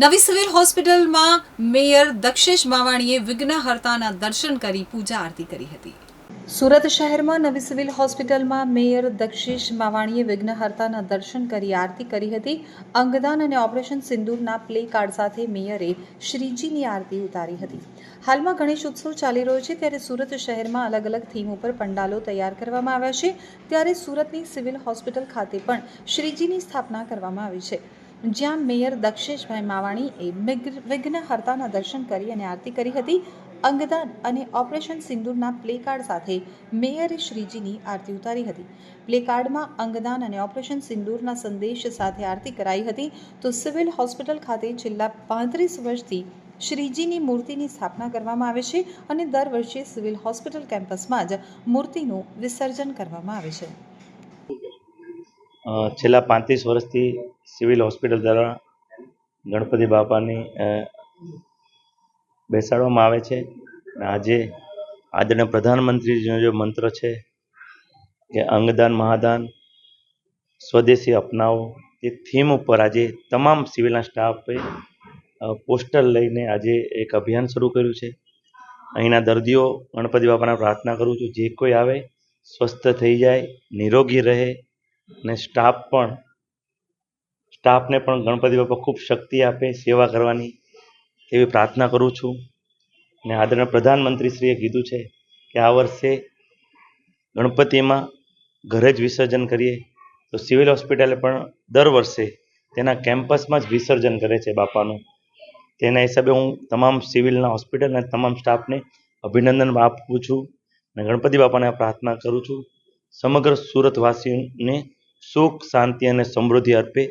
નવી સિવિલ હોસ્પિટલમાં મેયર દક્ષેશ માવાણીએ વિઘ્નહર્તાના દર્શન કરી પૂજા આરતી કરી હતી. સુરત શહેરમાં નવી સિવિલ હોસ્પિટલમાં મેયર દક્ષેશ માવાણીએ વિઘ્નહર્તાના દર્શન કરી આરતી કરી હતી. અંગદાન અને ઓપરેશન સિંદૂરના પ્લે કાર્ડ સાથે મેયરે શ્રીજીની આરતી ઉતારી હતી. હાલમાં ગણેશ ઉત્સવ ચાલી રહ્યો છે ત્યારે સુરત શહેરમાં અલગ અલગ થીમ ઉપર પંડાલો તૈયાર કરવામાં આવ્યા છે. ત્યારે સુરતની સિવિલ હોસ્પિટલ ખાતે પણ શ્રીજીની સ્થાપના કરવામાં આવી છે. જ્યાં મેયર દક્ષેશભાઈ માવાણીએ વિઘ્નહર્તાના દર્શન કરી અને આરતી કરી હતી. અંગદાન અને ઓપરેશન સિંદૂરના પ્લે કાર્ડ સાથે મેયરે શ્રીજીની આરતી ઉતારી હતી. પ્લે કાર્ડમાં અંગદાન અને ઓપરેશન સિંદૂરના સંદેશ સાથે આરતી કરાઈ હતી. તો સિવિલ હોસ્પિટલ ખાતે છેલ્લા પાંત્રીસ વર્ષથી શ્રીજીની મૂર્તિની સ્થાપના કરવામાં આવે છે અને દર વર્ષે સિવિલ હોસ્પિટલ કેમ્પસમાં જ મૂર્તિનું વિસર્જન કરવામાં આવે છે. છેલ્લા પાંત્રીસ વર્ષથી સિવિલ હોસ્પિટલ દ્વારા ગણપતિ બાપાની બેસાડવામાં આવે છે. આજે આદરણીય પ્રધાનમંત્રીજીનો જે મંત્ર છે કે અંગદાન, મહાદાન, સ્વદેશી અપનાવો. એ થીમ ઉપર આજે તમામ સિવિલના સ્ટાફે પોસ્ટર લઈને આજે એક અભિયાન શરૂ કર્યું છે. અહીંના દર્દીઓ ગણપતિ બાપાને પ્રાર્થના કરું છું, જે કોઈ આવે, સ્વસ્થ થઈ જાય, નિરોગી રહે અને સ્ટાફ પણ સ્ટાફને પણ ગણપતિ બાપા ખૂબ શક્તિ આપે, સેવા કરવાની એવી પ્રાર્થના કરું છું. અને આદરણીય પ્રધાનમંત્રીશ્રીએ કીધું છે કે આ વર્ષે ગણપતિમાં ઘરે જ વિસર્જન કરીએ. તો સિવિલ હોસ્પિટલે પણ દર વર્ષે તેના કેમ્પસમાં જ વિસર્જન કરે છે બાપાનું. તેના હિસાબે હું તમામ સિવિલના હોસ્પિટલ અને તમામ સ્ટાફને અભિનંદન આપું છું અને ગણપતિ બાપાને પ્રાર્થના કરું છું. સમગ્ર સુરતવાસીઓને સુખ શાંતિ અને સમૃદ્ધિ અર્પે